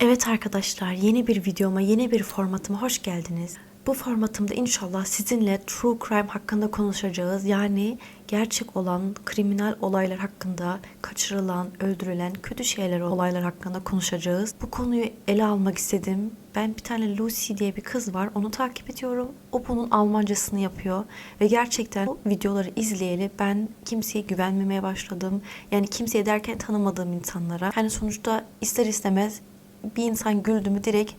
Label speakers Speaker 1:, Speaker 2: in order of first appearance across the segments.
Speaker 1: Evet arkadaşlar yeni bir videoma yeni bir formatıma hoş geldiniz. Bu formatımda inşallah sizinle true crime hakkında konuşacağız. Yani gerçek olan kriminal olaylar hakkında, kaçırılan, öldürülen kötü şeyler, olaylar hakkında konuşacağız. Bu konuyu ele almak istedim. Ben bir tane Lucy diye bir kız var. Onu takip ediyorum. O bunun Almancasını yapıyor. Ve gerçekten bu videoları izleyeli ben kimseye güvenmemeye başladım. Yani kimseye derken tanımadığım insanlara. Hani sonuçta ister istemez bir insan güldü mü direkt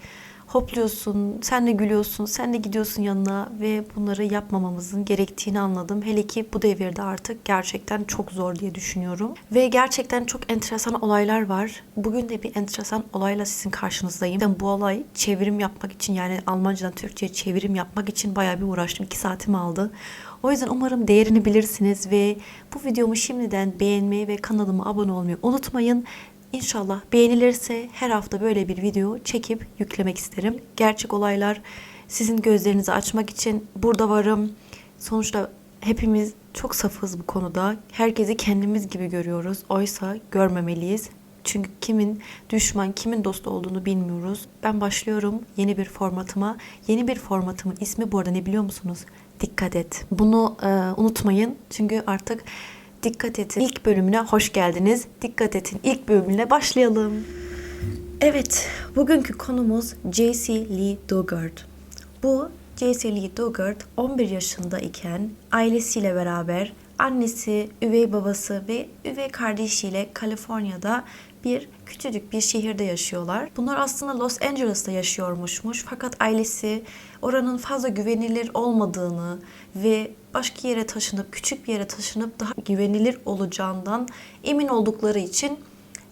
Speaker 1: hopluyorsun, sen de gülüyorsun, sen de gidiyorsun yanına ve bunları yapmamamızın gerektiğini anladım. Hele ki bu devirde artık gerçekten çok zor diye düşünüyorum. Ve gerçekten çok enteresan olaylar var. Bugün de bir enteresan olayla sizin karşınızdayım. Ben bu olay çevirim yapmak için yani Almancadan Türkçe'ye çevirim yapmak için bayağı bir uğraştım. 2 saatimi aldı. O yüzden umarım değerini bilirsiniz ve bu videomu şimdiden beğenmeyi ve kanalıma abone olmayı unutmayın. İnşallah beğenilirse her hafta böyle bir video çekip yüklemek isterim. Gerçek olaylar sizin gözlerinizi açmak için burada varım. Sonuçta hepimiz çok safız bu konuda. Herkesi kendimiz gibi görüyoruz. Oysa görmemeliyiz. Çünkü kimin düşman, kimin dost olduğunu bilmiyoruz. Ben başlıyorum yeni bir formatıma. Yeni bir formatımın ismi bu arada ne biliyor musunuz? Dikkat et. Bunu e, unutmayın. Çünkü artık Dikkat Et'in ilk bölümüne hoş geldiniz. Dikkat Et'in ilk bölümüne başlayalım. Evet, bugünkü konumuz J.C. Lee Dugard. Bu J.C. Lee Dugard 11 yaşında iken ailesiyle beraber annesi, üvey babası ve üvey kardeşiyle Kaliforniya'da bir küçücük bir şehirde yaşıyorlar. Bunlar aslında Los Angeles'ta yaşıyormuşmuş fakat ailesi oranın fazla güvenilir olmadığını ve başka yere taşınıp küçük bir yere taşınıp daha güvenilir olacağından emin oldukları için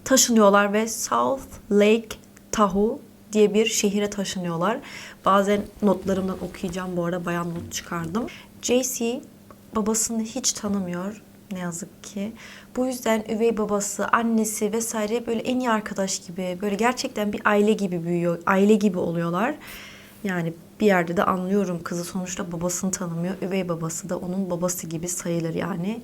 Speaker 1: taşınıyorlar ve South Lake Tahoe diye bir şehire taşınıyorlar. Bazen notlarımdan okuyacağım bu arada bayan not çıkardım. JC babasını hiç tanımıyor ne yazık ki. Bu yüzden üvey babası, annesi vesaire böyle en iyi arkadaş gibi, böyle gerçekten bir aile gibi büyüyor, aile gibi oluyorlar. Yani bir yerde de anlıyorum kızı sonuçta babasını tanımıyor. Üvey babası da onun babası gibi sayılır yani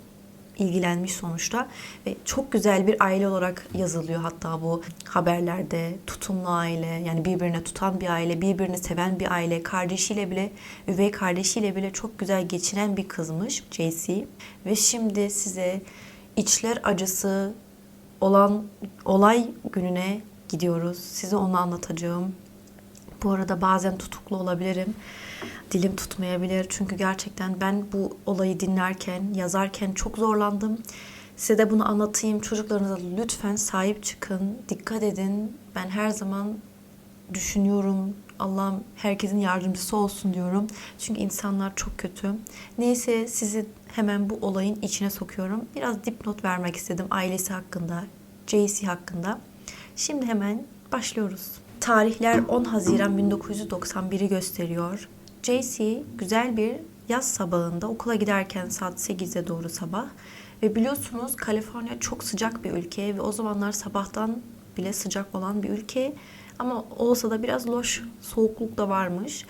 Speaker 1: ilgilenmiş sonuçta ve çok güzel bir aile olarak yazılıyor hatta bu haberlerde. Tutumlu aile yani birbirine tutan bir aile birbirini seven bir aile kardeşiyle bile üvey kardeşiyle bile çok güzel geçinen bir kızmış JC ve şimdi size içler acısı olan olay gününe gidiyoruz. Size onu anlatacağım bu arada bazen tutuklu olabilirim. Dilim tutmayabilir. Çünkü gerçekten ben bu olayı dinlerken, yazarken çok zorlandım. Size de bunu anlatayım. Çocuklarınıza lütfen sahip çıkın. Dikkat edin. Ben her zaman düşünüyorum. Allah'ım herkesin yardımcısı olsun diyorum. Çünkü insanlar çok kötü. Neyse sizi hemen bu olayın içine sokuyorum. Biraz dipnot vermek istedim ailesi hakkında, JC hakkında. Şimdi hemen başlıyoruz. Tarihler 10 Haziran 1991'i gösteriyor. JC güzel bir yaz sabahında okula giderken saat 8'e doğru sabah ve biliyorsunuz Kaliforniya çok sıcak bir ülke ve o zamanlar sabahtan bile sıcak olan bir ülke ama olsa da biraz loş soğukluk da varmış.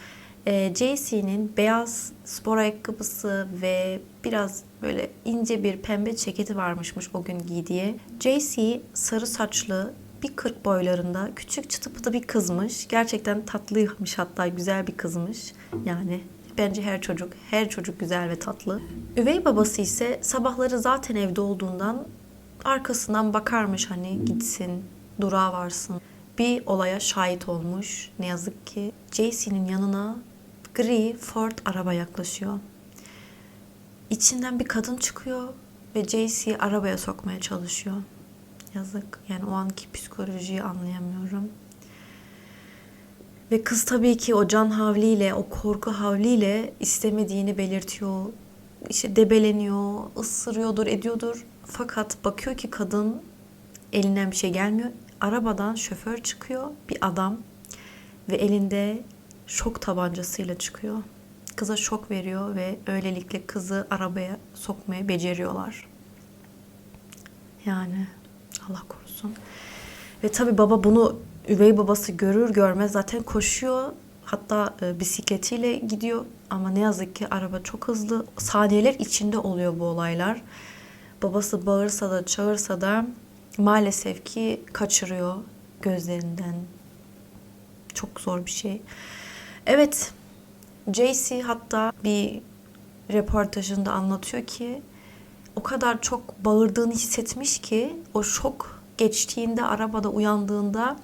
Speaker 1: E, JC'nin beyaz spor ayakkabısı ve biraz böyle ince bir pembe ceketi varmışmış o gün giydiği. JC sarı saçlı bir 40 boylarında küçük çıtı pıtı bir kızmış. Gerçekten tatlıymış hatta güzel bir kızmış. Yani bence her çocuk, her çocuk güzel ve tatlı. Üvey babası ise sabahları zaten evde olduğundan arkasından bakarmış hani gitsin, durağa varsın. Bir olaya şahit olmuş ne yazık ki. JC'nin yanına gri Ford araba yaklaşıyor. İçinden bir kadın çıkıyor ve JC'yi arabaya sokmaya çalışıyor. Yazık. Yani o anki psikolojiyi anlayamıyorum. Ve kız tabii ki o can havliyle, o korku havliyle istemediğini belirtiyor. İşte debeleniyor, ısırıyordur, ediyordur. Fakat bakıyor ki kadın elinden bir şey gelmiyor. Arabadan şoför çıkıyor, bir adam ve elinde şok tabancasıyla çıkıyor. Kıza şok veriyor ve öylelikle kızı arabaya sokmaya beceriyorlar. Yani Allah korusun. Ve tabii baba bunu üvey babası görür görmez zaten koşuyor. Hatta e, bisikletiyle gidiyor ama ne yazık ki araba çok hızlı. Saniyeler içinde oluyor bu olaylar. Babası bağırsa da çağırsa da maalesef ki kaçırıyor gözlerinden çok zor bir şey. Evet, JC hatta bir röportajında anlatıyor ki o kadar çok bağırdığını hissetmiş ki o şok geçtiğinde arabada uyandığında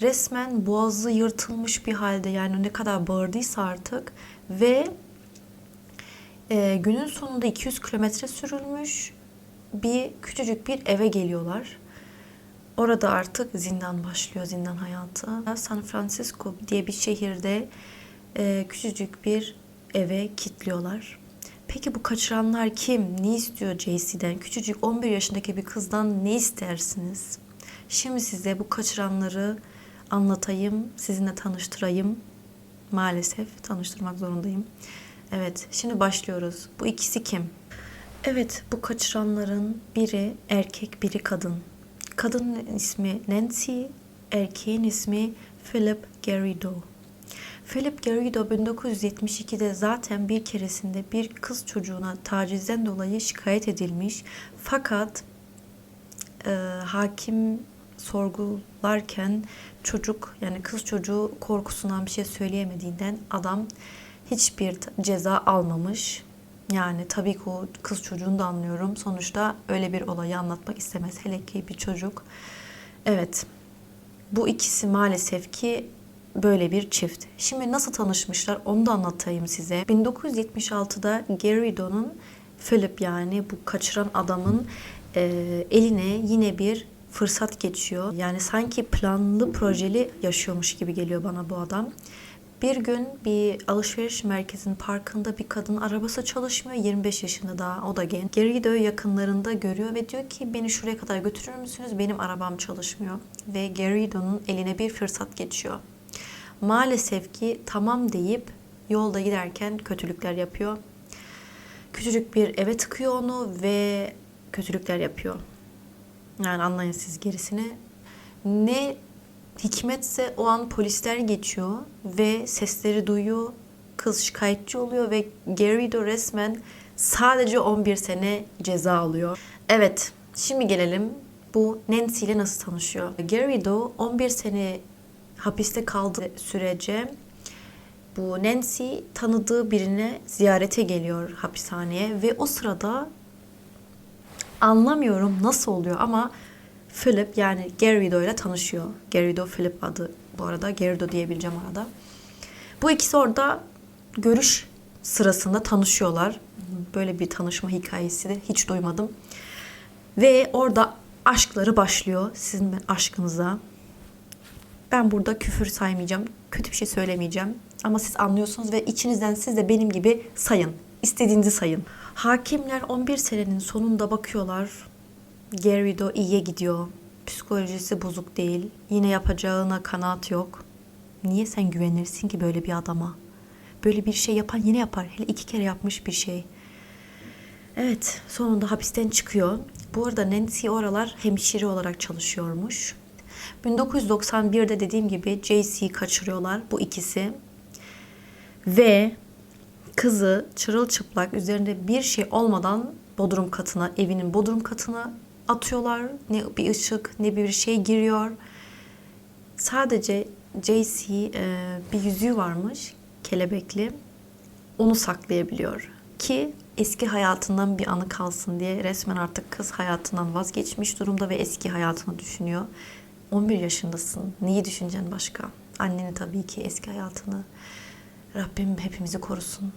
Speaker 1: resmen boğazı yırtılmış bir halde yani ne kadar bağırdıysa artık ve e, günün sonunda 200 kilometre sürülmüş bir küçücük bir eve geliyorlar. Orada artık zindan başlıyor, zindan hayatı. San Francisco diye bir şehirde e, küçücük bir eve kilitliyorlar. Peki bu kaçıranlar kim? Ne istiyor JC'den? Küçücük 11 yaşındaki bir kızdan ne istersiniz? Şimdi size bu kaçıranları anlatayım, sizinle tanıştırayım. Maalesef tanıştırmak zorundayım. Evet, şimdi başlıyoruz. Bu ikisi kim? Evet, bu kaçıranların biri erkek, biri kadın. Kadının ismi Nancy, erkeğin ismi Philip Garrido. Philip Garrido 1972'de zaten bir keresinde bir kız çocuğuna tacizden dolayı şikayet edilmiş. Fakat e, hakim sorgularken çocuk yani kız çocuğu korkusundan bir şey söyleyemediğinden adam hiçbir ceza almamış. Yani tabii ki o kız çocuğunu da anlıyorum. Sonuçta öyle bir olayı anlatmak istemez. Hele ki bir çocuk. Evet. Bu ikisi maalesef ki böyle bir çift. Şimdi nasıl tanışmışlar onu da anlatayım size. 1976'da Garrido'nun Philip yani bu kaçıran adamın e, eline yine bir fırsat geçiyor. Yani sanki planlı projeli yaşıyormuş gibi geliyor bana bu adam. Bir gün bir alışveriş merkezinin parkında bir kadın arabası çalışmıyor. 25 yaşında daha o da genç. Garrido'yu yakınlarında görüyor ve diyor ki beni şuraya kadar götürür müsünüz? Benim arabam çalışmıyor. Ve Garrido'nun eline bir fırsat geçiyor. Maalesef ki tamam deyip yolda giderken kötülükler yapıyor. Küçücük bir eve tıkıyor onu ve kötülükler yapıyor. Yani anlayın siz gerisini. Ne hikmetse o an polisler geçiyor ve sesleri duyuyor. Kız şikayetçi oluyor ve Garrido resmen sadece 11 sene ceza alıyor. Evet, şimdi gelelim bu Nancy ile nasıl tanışıyor. Garrido 11 sene hapiste kaldığı sürece bu Nancy tanıdığı birine ziyarete geliyor hapishaneye ve o sırada anlamıyorum nasıl oluyor ama Philip yani Garrido ile tanışıyor. Garrido Philip adı bu arada. Garrido diyebileceğim arada. Bu ikisi orada görüş sırasında tanışıyorlar. Böyle bir tanışma hikayesi de hiç duymadım. Ve orada aşkları başlıyor sizin aşkınıza. Ben burada küfür saymayacağım. Kötü bir şey söylemeyeceğim. Ama siz anlıyorsunuz ve içinizden siz de benim gibi sayın. İstediğinizi sayın. Hakimler 11 senenin sonunda bakıyorlar. Garrido iyiye gidiyor. Psikolojisi bozuk değil. Yine yapacağına kanaat yok. Niye sen güvenirsin ki böyle bir adama? Böyle bir şey yapan yine yapar. Hele iki kere yapmış bir şey. Evet, sonunda hapisten çıkıyor. Bu arada Nancy oralar hemşire olarak çalışıyormuş. 1991'de dediğim gibi JC'yi kaçırıyorlar bu ikisi. Ve kızı çırılçıplak üzerinde bir şey olmadan bodrum katına, evinin bodrum katına atıyorlar. Ne bir ışık ne bir şey giriyor. Sadece JC e, bir yüzüğü varmış kelebekli. Onu saklayabiliyor ki eski hayatından bir anı kalsın diye resmen artık kız hayatından vazgeçmiş durumda ve eski hayatını düşünüyor. 11 yaşındasın. Neyi düşüneceksin başka? Anneni tabii ki eski hayatını. Rabbim hepimizi korusun.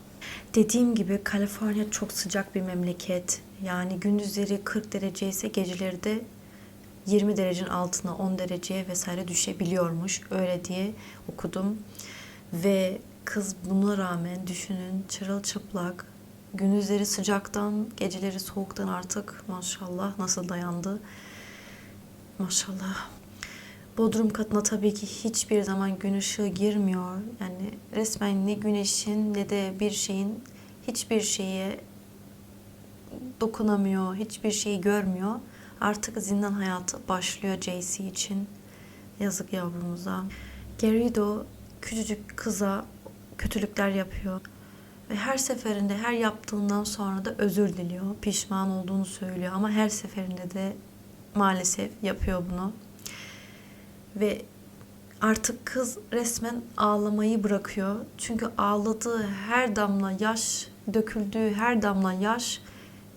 Speaker 1: Dediğim gibi Kaliforniya çok sıcak bir memleket. Yani gündüzleri 40 derece ise geceleri de 20 derecenin altına 10 dereceye vesaire düşebiliyormuş. Öyle diye okudum. Ve kız buna rağmen düşünün çırılçıplak gündüzleri sıcaktan geceleri soğuktan artık maşallah nasıl dayandı. Maşallah. Bodrum katına tabii ki hiçbir zaman gün ışığı girmiyor. Yani resmen ne güneşin ne de bir şeyin hiçbir şeye dokunamıyor, hiçbir şeyi görmüyor. Artık zindan hayatı başlıyor JC için. Yazık yavrumuza. Garrido küçücük kıza kötülükler yapıyor. Ve her seferinde her yaptığından sonra da özür diliyor. Pişman olduğunu söylüyor ama her seferinde de maalesef yapıyor bunu. Ve Artık kız resmen ağlamayı bırakıyor. Çünkü ağladığı her damla yaş, döküldüğü her damla yaş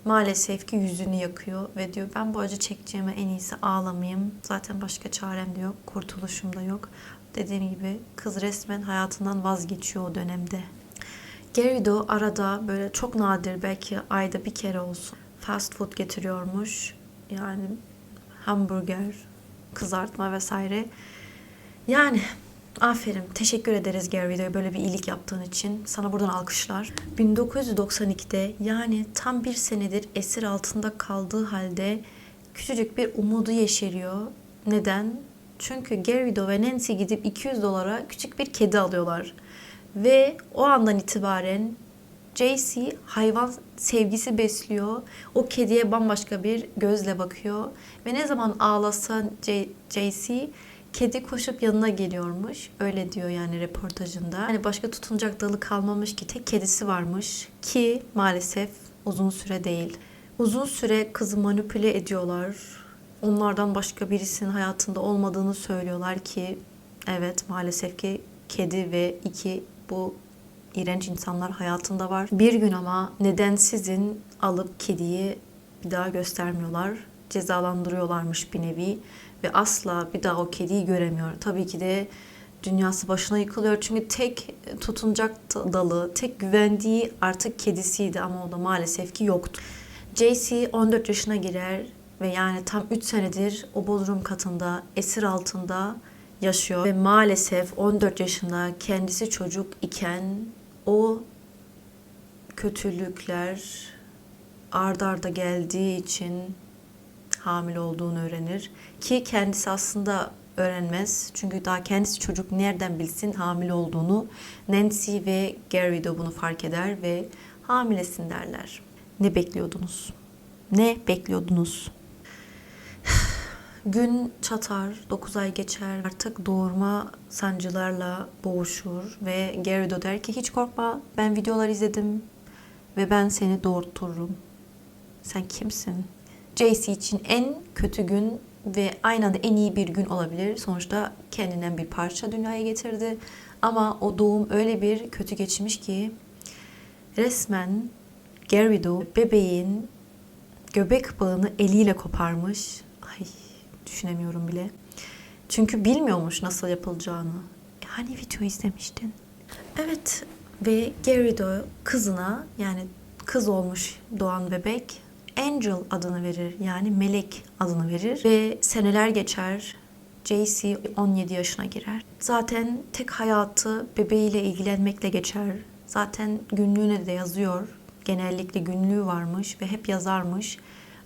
Speaker 1: maalesef ki yüzünü yakıyor ve diyor ben bu acı çekeceğime en iyisi ağlamayayım. Zaten başka çarem de yok, kurtuluşum da yok. Dediğim gibi kız resmen hayatından vazgeçiyor o dönemde. Gerido arada böyle çok nadir belki ayda bir kere olsun fast food getiriyormuş. Yani hamburger, kızartma vesaire. Yani aferin. Teşekkür ederiz Gerido'ya böyle bir iyilik yaptığın için. Sana buradan alkışlar. 1992'de yani tam bir senedir esir altında kaldığı halde küçücük bir umudu yeşeriyor. Neden? Çünkü Gerido ve Nancy gidip 200 dolara küçük bir kedi alıyorlar. Ve o andan itibaren JC hayvan sevgisi besliyor. O kediye bambaşka bir gözle bakıyor. Ve ne zaman ağlasa JC kedi koşup yanına geliyormuş. Öyle diyor yani reportajında. Hani başka tutunacak dalı kalmamış ki tek kedisi varmış. Ki maalesef uzun süre değil. Uzun süre kızı manipüle ediyorlar. Onlardan başka birisinin hayatında olmadığını söylüyorlar ki evet maalesef ki kedi ve iki bu iğrenç insanlar hayatında var. Bir gün ama nedensizin alıp kediyi bir daha göstermiyorlar. Cezalandırıyorlarmış bir nevi ve asla bir daha o kediyi göremiyor. Tabii ki de dünyası başına yıkılıyor. Çünkü tek tutunacak dalı, tek güvendiği artık kedisiydi ama o da maalesef ki yoktu. JC 14 yaşına girer ve yani tam 3 senedir o bodrum katında esir altında yaşıyor ve maalesef 14 yaşında kendisi çocuk iken o kötülükler ard arda geldiği için hamile olduğunu öğrenir. Ki kendisi aslında öğrenmez. Çünkü daha kendisi çocuk nereden bilsin hamile olduğunu. Nancy ve Gary de bunu fark eder ve hamilesin derler. Ne bekliyordunuz? Ne bekliyordunuz? Gün çatar, 9 ay geçer. Artık doğurma sancılarla boğuşur ve Gerido der ki hiç korkma ben videolar izledim ve ben seni doğurturum. Sen kimsin? JC için en kötü gün ve aynı anda en iyi bir gün olabilir. Sonuçta kendinden bir parça dünyaya getirdi. Ama o doğum öyle bir kötü geçmiş ki resmen Gerido bebeğin göbek bağını eliyle koparmış. Ay düşünemiyorum bile. Çünkü bilmiyormuş nasıl yapılacağını. Hani video izlemiştin? Evet ve Gerido kızına yani kız olmuş doğan bebek Angel adını verir. Yani melek adını verir. Ve seneler geçer. JC 17 yaşına girer. Zaten tek hayatı bebeğiyle ilgilenmekle geçer. Zaten günlüğüne de yazıyor. Genellikle günlüğü varmış ve hep yazarmış.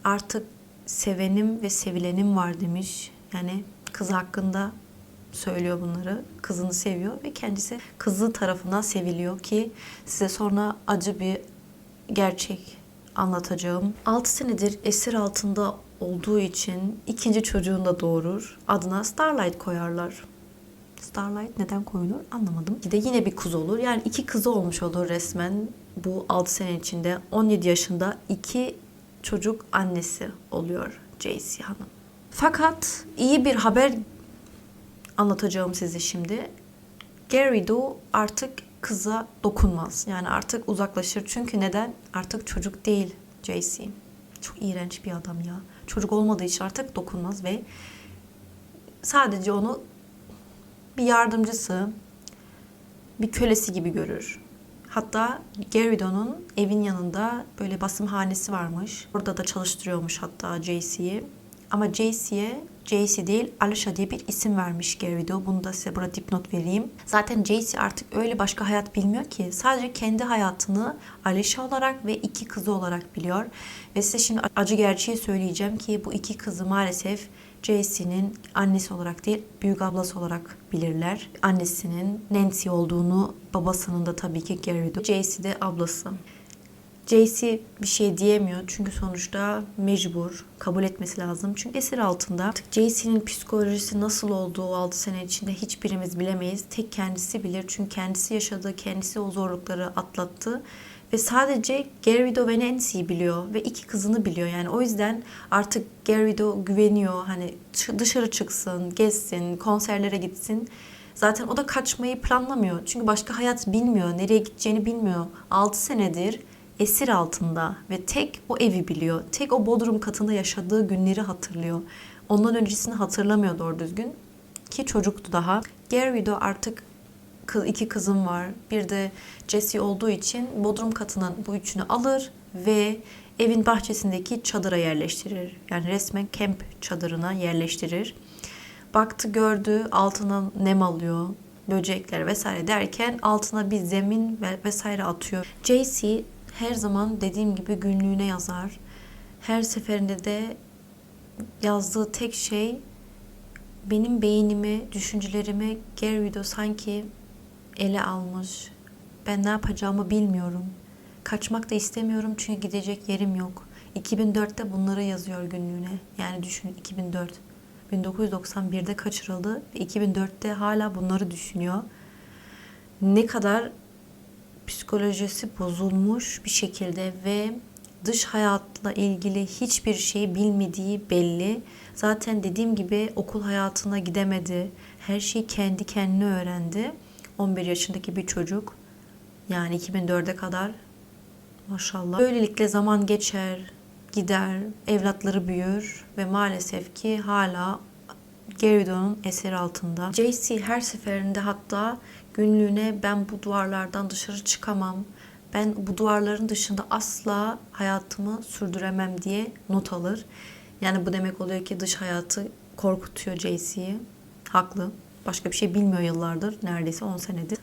Speaker 1: Artık sevenim ve sevilenim var demiş. Yani kız hakkında söylüyor bunları. Kızını seviyor ve kendisi kızı tarafından seviliyor ki size sonra acı bir gerçek anlatacağım. 6 senedir esir altında olduğu için ikinci çocuğunu da doğurur. Adına Starlight koyarlar. Starlight neden koyulur anlamadım. Bir de yine bir kız olur. Yani iki kızı olmuş olur resmen bu 6 sene içinde. 17 yaşında iki çocuk annesi oluyor JC Hanım. Fakat iyi bir haber anlatacağım size şimdi. Gary Do artık kıza dokunmaz. Yani artık uzaklaşır. Çünkü neden? Artık çocuk değil JC. Çok iğrenç bir adam ya. Çocuk olmadığı için artık dokunmaz ve sadece onu bir yardımcısı, bir kölesi gibi görür. Hatta Gerido'nun evin yanında böyle basımhanesi varmış. Orada da çalıştırıyormuş hatta JC'yi. ama JC'ye JC değil Alicia diye bir isim vermiş Gerido. Bunu da size burada dipnot vereyim. Zaten JC artık öyle başka hayat bilmiyor ki. Sadece kendi hayatını Alicia olarak ve iki kızı olarak biliyor. Ve size şimdi acı gerçeği söyleyeceğim ki bu iki kızı maalesef JC'nin annesi olarak değil büyük ablası olarak bilirler. Annesinin Nancy olduğunu babasının da tabii ki Gerido. JC de ablası. JC bir şey diyemiyor çünkü sonuçta mecbur kabul etmesi lazım. Çünkü esir altında. Artık JC'nin psikolojisi nasıl olduğu o 6 sene içinde hiçbirimiz bilemeyiz. Tek kendisi bilir çünkü kendisi yaşadı, kendisi o zorlukları atlattı Ve sadece Gerrido ve Nancy'yi biliyor ve iki kızını biliyor. Yani o yüzden artık Gerrido güveniyor. Hani dışarı çıksın, gezsin, konserlere gitsin. Zaten o da kaçmayı planlamıyor. Çünkü başka hayat bilmiyor, nereye gideceğini bilmiyor. 6 senedir esir altında ve tek o evi biliyor. Tek o bodrum katında yaşadığı günleri hatırlıyor. Ondan öncesini hatırlamıyor doğru düzgün. Ki çocuktu daha. Gerrido artık iki kızım var. Bir de Jesse olduğu için bodrum katına bu üçünü alır ve evin bahçesindeki çadıra yerleştirir. Yani resmen kamp çadırına yerleştirir. Baktı gördü altına nem alıyor, böcekler vesaire derken altına bir zemin ve vesaire atıyor. JC her zaman dediğim gibi günlüğüne yazar. Her seferinde de yazdığı tek şey benim beynimi, düşüncelerimi Gerrido sanki ele almış. Ben ne yapacağımı bilmiyorum. Kaçmak da istemiyorum çünkü gidecek yerim yok. 2004'te bunları yazıyor günlüğüne. Yani düşünün 2004. 1991'de kaçırıldı ve 2004'te hala bunları düşünüyor. Ne kadar psikolojisi bozulmuş bir şekilde ve dış hayatla ilgili hiçbir şey bilmediği belli. Zaten dediğim gibi okul hayatına gidemedi. Her şeyi kendi kendine öğrendi. 11 yaşındaki bir çocuk. Yani 2004'e kadar maşallah. Böylelikle zaman geçer, gider, evlatları büyür ve maalesef ki hala Gerrido'nun eseri altında. JC her seferinde hatta günlüğüne ben bu duvarlardan dışarı çıkamam. Ben bu duvarların dışında asla hayatımı sürdüremem diye not alır. Yani bu demek oluyor ki dış hayatı korkutuyor JC'yi. Haklı. Başka bir şey bilmiyor yıllardır. Neredeyse 10 senedir.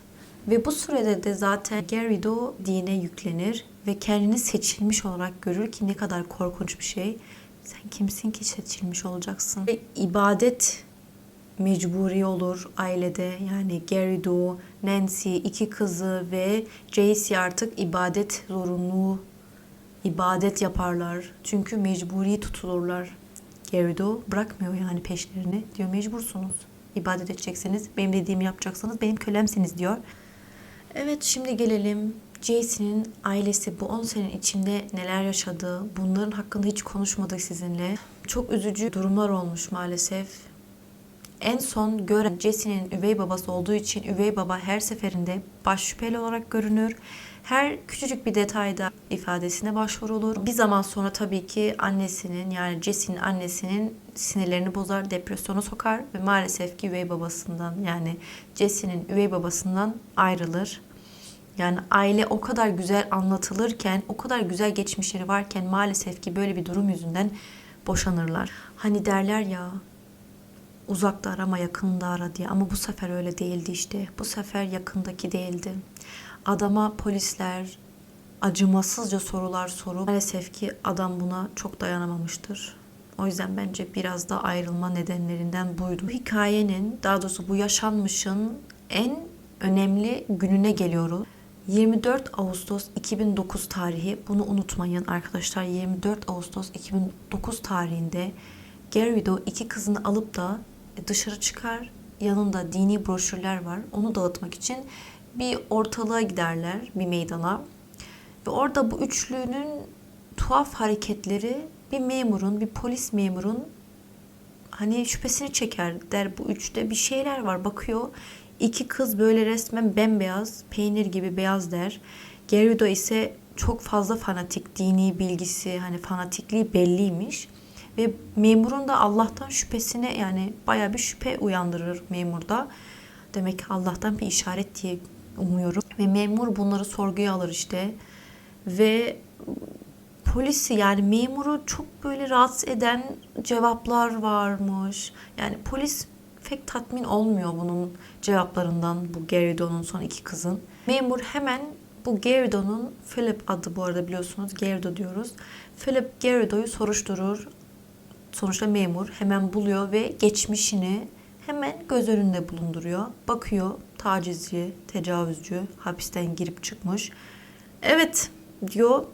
Speaker 1: Ve bu sürede de zaten Gerrido dine yüklenir ve kendini seçilmiş olarak görür ki ne kadar korkunç bir şey. Sen kimsin ki seçilmiş olacaksın? Ve ibadet mecburi olur ailede. Yani Gerrido, Nancy, iki kızı ve JC artık ibadet zorunluluğu ibadet yaparlar. Çünkü mecburi tutulurlar. Gerrido bırakmıyor yani peşlerini. Diyor mecbursunuz. İbadet edeceksiniz. Benim dediğimi yapacaksanız benim kölemsiniz diyor. Evet şimdi gelelim Jason'in ailesi bu 10 senenin içinde neler yaşadı. Bunların hakkında hiç konuşmadık sizinle. Çok üzücü durumlar olmuş maalesef. En son gören Jesse'nin üvey babası olduğu için üvey baba her seferinde baş şüpheli olarak görünür. Her küçücük bir detayda ifadesine başvurulur. Bir zaman sonra tabii ki annesinin yani Jesse'nin annesinin sinirlerini bozar, depresyona sokar ve maalesef ki üvey babasından yani Jesse'nin üvey babasından ayrılır. Yani aile o kadar güzel anlatılırken, o kadar güzel geçmişleri varken maalesef ki böyle bir durum yüzünden boşanırlar. Hani derler ya uzakta arama yakında ara diye ama bu sefer öyle değildi işte. Bu sefer yakındaki değildi. Adama polisler acımasızca sorular sorup maalesef ki adam buna çok dayanamamıştır. O yüzden bence biraz da ayrılma nedenlerinden buydu. Bu hikayenin daha doğrusu bu yaşanmışın en önemli gününe geliyoruz. 24 Ağustos 2009 tarihi bunu unutmayın arkadaşlar 24 Ağustos 2009 tarihinde Gerrido iki kızını alıp da dışarı çıkar yanında dini broşürler var onu dağıtmak için bir ortalığa giderler bir meydana ve orada bu üçlünün tuhaf hareketleri bir memurun bir polis memurun hani şüphesini çeker der bu üçte bir şeyler var bakıyor İki kız böyle resmen bembeyaz, peynir gibi beyaz der. Gerrido ise çok fazla fanatik, dini bilgisi, hani fanatikliği belliymiş. Ve memurun da Allah'tan şüphesine yani baya bir şüphe uyandırır memurda. Demek ki Allah'tan bir işaret diye umuyorum. Ve memur bunları sorguya alır işte. Ve polisi yani memuru çok böyle rahatsız eden cevaplar varmış. Yani polis pek tatmin olmuyor bunun cevaplarından bu Gerrido'nun son iki kızın. Memur hemen bu Gerrido'nun Philip adı bu arada biliyorsunuz Gerrido diyoruz. Philip Gerrido'yu soruşturur. Sonuçta memur hemen buluyor ve geçmişini hemen göz önünde bulunduruyor. Bakıyor tacizci, tecavüzcü, hapisten girip çıkmış. Evet diyor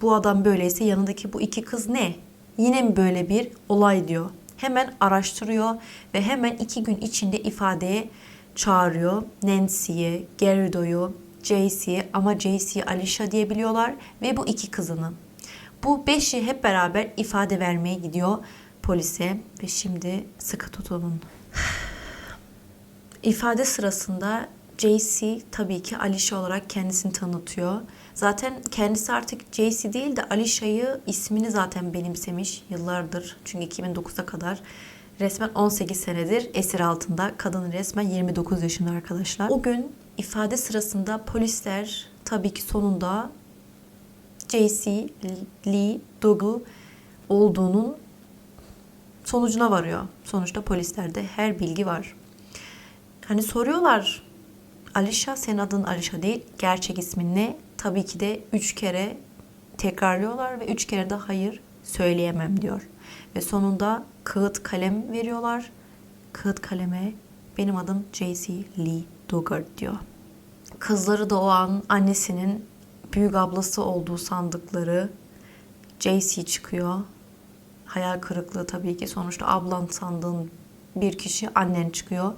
Speaker 1: bu adam böyleyse yanındaki bu iki kız ne? Yine mi böyle bir olay diyor. Hemen araştırıyor ve hemen iki gün içinde ifadeye çağırıyor Nancy'yi, Gerrido'yu, JC ama JC Alisha diye biliyorlar ve bu iki kızını. Bu beşi hep beraber ifade vermeye gidiyor polise ve şimdi sıkı tutunun. İfade sırasında JC tabii ki Alisha olarak kendisini tanıtıyor. Zaten kendisi artık JC değil de Alisha'yı ismini zaten benimsemiş yıllardır. Çünkü 2009'a kadar resmen 18 senedir esir altında. Kadın resmen 29 yaşında arkadaşlar. O gün ifade sırasında polisler tabii ki sonunda JC Lee Dogu olduğunun sonucuna varıyor. Sonuçta polislerde her bilgi var. Hani soruyorlar Alişa senin adın Alişa değil. Gerçek ismin ne? Tabii ki de üç kere tekrarlıyorlar ve üç kere de hayır söyleyemem diyor. Ve sonunda kağıt kalem veriyorlar. Kağıt kaleme benim adım J.C. Lee Dugard diyor. Kızları da o an annesinin büyük ablası olduğu sandıkları J.C. çıkıyor. Hayal kırıklığı tabii ki. Sonuçta ablan sandığın bir kişi annen çıkıyor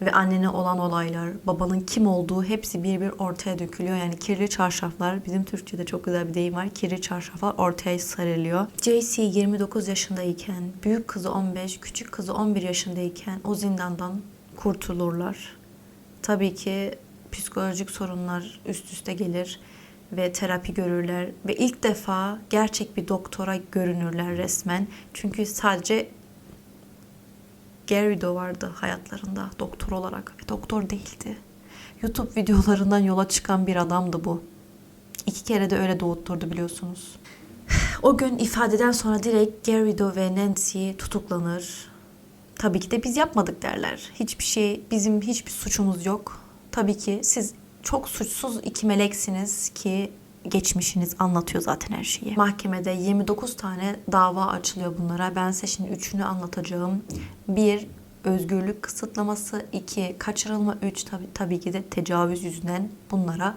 Speaker 1: ve annene olan olaylar, babanın kim olduğu hepsi bir bir ortaya dökülüyor. Yani kirli çarşaflar, bizim Türkçe'de çok güzel bir deyim var. Kirli çarşaflar ortaya sarılıyor. JC 29 yaşındayken, büyük kızı 15, küçük kızı 11 yaşındayken o zindandan kurtulurlar. Tabii ki psikolojik sorunlar üst üste gelir ve terapi görürler ve ilk defa gerçek bir doktora görünürler resmen. Çünkü sadece Garrido vardı hayatlarında doktor olarak ve doktor değildi. YouTube videolarından yola çıkan bir adamdı bu. İki kere de öyle doğutturdu biliyorsunuz. O gün ifadeden sonra direkt Garrido ve Nancy tutuklanır. Tabii ki de biz yapmadık derler. Hiçbir şey, bizim hiçbir suçumuz yok. Tabii ki siz çok suçsuz iki meleksiniz ki geçmişiniz anlatıyor zaten her şeyi. Mahkemede 29 tane dava açılıyor bunlara. Ben size şimdi üçünü anlatacağım. Bir, özgürlük kısıtlaması. iki kaçırılma. Üç, tabii, tabii ki de tecavüz yüzünden bunlara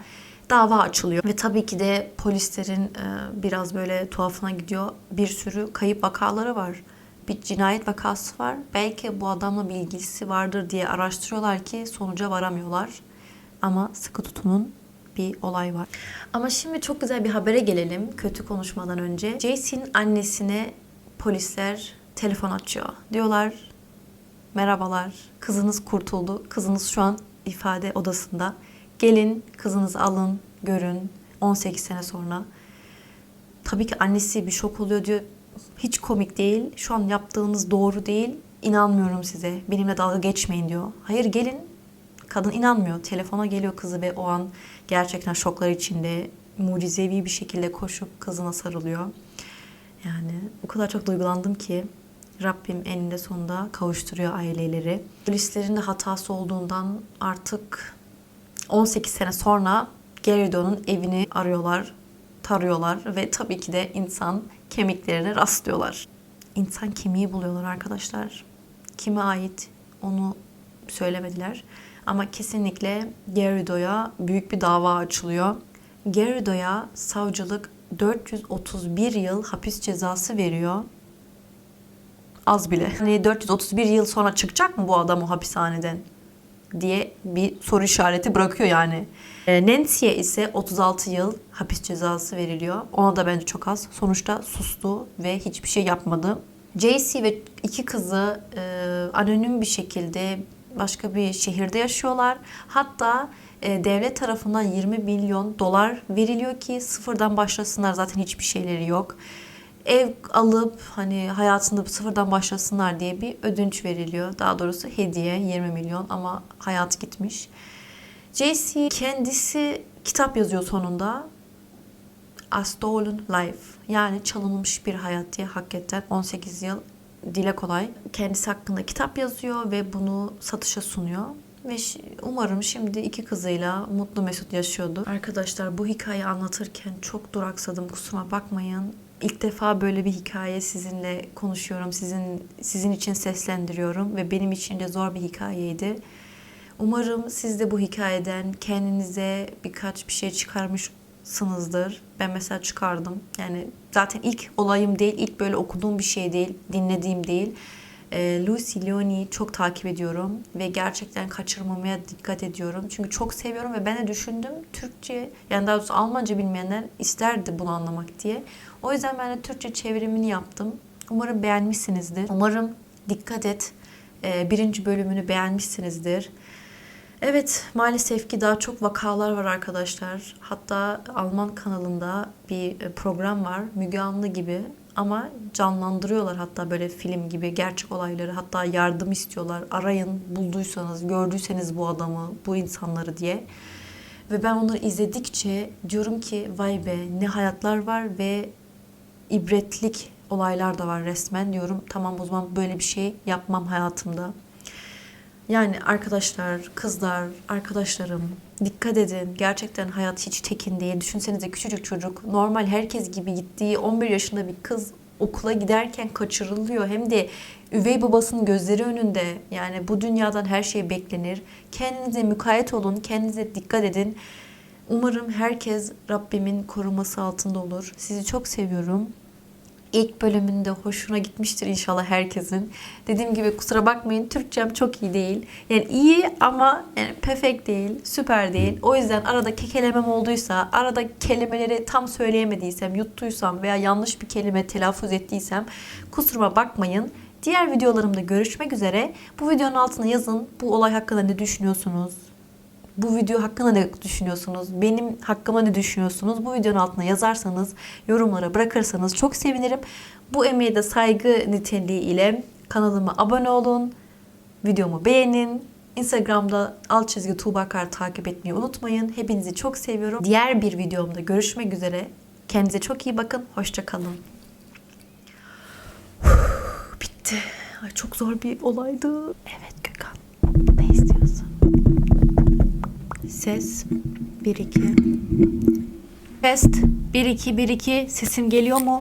Speaker 1: dava açılıyor. Ve tabii ki de polislerin e, biraz böyle tuhafına gidiyor. Bir sürü kayıp vakaları var. Bir cinayet vakası var. Belki bu adamla bir ilgisi vardır diye araştırıyorlar ki sonuca varamıyorlar. Ama sıkı tutunun bir olay var. Ama şimdi çok güzel bir habere gelelim kötü konuşmadan önce. Jace'in annesine polisler telefon açıyor. Diyorlar merhabalar kızınız kurtuldu. Kızınız şu an ifade odasında. Gelin kızınızı alın görün 18 sene sonra. Tabii ki annesi bir şok oluyor diyor. Hiç komik değil. Şu an yaptığınız doğru değil. İnanmıyorum size. Benimle dalga geçmeyin diyor. Hayır gelin Kadın inanmıyor. Telefona geliyor kızı ve o an gerçekten şoklar içinde mucizevi bir şekilde koşup kızına sarılıyor. Yani o kadar çok duygulandım ki Rabbim eninde sonunda kavuşturuyor aileleri. Polislerin de hatası olduğundan artık 18 sene sonra Gerido'nun evini arıyorlar, tarıyorlar ve tabii ki de insan kemiklerine rastlıyorlar. İnsan kemiği buluyorlar arkadaşlar. Kime ait onu söylemediler. Ama kesinlikle Garrido'ya büyük bir dava açılıyor. Garrido'ya savcılık 431 yıl hapis cezası veriyor. Az bile. Hani 431 yıl sonra çıkacak mı bu adam o hapishaneden? diye bir soru işareti bırakıyor yani. E, Nancy'ye ise 36 yıl hapis cezası veriliyor. Ona da bence çok az. Sonuçta sustu ve hiçbir şey yapmadı. JC ve iki kızı e, anonim bir şekilde başka bir şehirde yaşıyorlar. Hatta e, devlet tarafından 20 milyon dolar veriliyor ki sıfırdan başlasınlar zaten hiçbir şeyleri yok. Ev alıp hani hayatında sıfırdan başlasınlar diye bir ödünç veriliyor. Daha doğrusu hediye 20 milyon ama hayat gitmiş. JC kendisi kitap yazıyor sonunda. A Stolen Life yani çalınmış bir hayat diye hakikaten 18 yıl dile kolay. Kendisi hakkında kitap yazıyor ve bunu satışa sunuyor. Ve umarım şimdi iki kızıyla mutlu mesut yaşıyordur. Arkadaşlar bu hikayeyi anlatırken çok duraksadım kusura bakmayın. İlk defa böyle bir hikaye sizinle konuşuyorum. Sizin sizin için seslendiriyorum ve benim için de zor bir hikayeydi. Umarım siz de bu hikayeden kendinize birkaç bir şey çıkarmış sınızdır. Ben mesela çıkardım. Yani zaten ilk olayım değil, ilk böyle okuduğum bir şey değil, dinlediğim değil. E, Lucy Leone'yi çok takip ediyorum ve gerçekten kaçırmamaya dikkat ediyorum. Çünkü çok seviyorum ve ben de düşündüm Türkçe yani daha doğrusu Almanca bilmeyenler isterdi bunu anlamak diye. O yüzden ben de Türkçe çevirimini yaptım. Umarım beğenmişsinizdir. Umarım dikkat et e, birinci bölümünü beğenmişsinizdir. Evet maalesef ki daha çok vakalar var arkadaşlar. Hatta Alman kanalında bir e, program var Müge Anlı gibi ama canlandırıyorlar hatta böyle film gibi gerçek olayları hatta yardım istiyorlar. Arayın bulduysanız gördüyseniz bu adamı bu insanları diye. Ve ben onları izledikçe diyorum ki vay be ne hayatlar var ve ibretlik olaylar da var resmen diyorum. Tamam o zaman böyle bir şey yapmam hayatımda. Yani arkadaşlar, kızlar, arkadaşlarım dikkat edin. Gerçekten hayat hiç tekin değil. Düşünsenize küçücük çocuk normal herkes gibi gittiği 11 yaşında bir kız okula giderken kaçırılıyor. Hem de üvey babasının gözleri önünde. Yani bu dünyadan her şey beklenir. Kendinize mukayyet olun. Kendinize dikkat edin. Umarım herkes Rabbimin koruması altında olur. Sizi çok seviyorum. İlk bölümünde hoşuna gitmiştir inşallah herkesin. Dediğim gibi kusura bakmayın Türkçem çok iyi değil. Yani iyi ama yani perfect değil, süper değil. O yüzden arada kekelemem olduysa, arada kelimeleri tam söyleyemediysem, yuttuysam veya yanlış bir kelime telaffuz ettiysem kusuruma bakmayın. Diğer videolarımda görüşmek üzere. Bu videonun altına yazın bu olay hakkında ne düşünüyorsunuz? Bu video hakkında ne düşünüyorsunuz? Benim hakkıma ne düşünüyorsunuz? Bu videonun altına yazarsanız, yorumlara bırakırsanız çok sevinirim. Bu emeğe de saygı niteliği ile kanalıma abone olun. Videomu beğenin. Instagram'da alt çizgi Tuğbakar takip etmeyi unutmayın. Hepinizi çok seviyorum. Diğer bir videomda görüşmek üzere. Kendinize çok iyi bakın. Hoşçakalın. Bitti. Ay çok zor bir olaydı. Evet Gökhan. Ne istiyorsun? Ses 1 2 Test 1 2 1 2 sesim geliyor mu?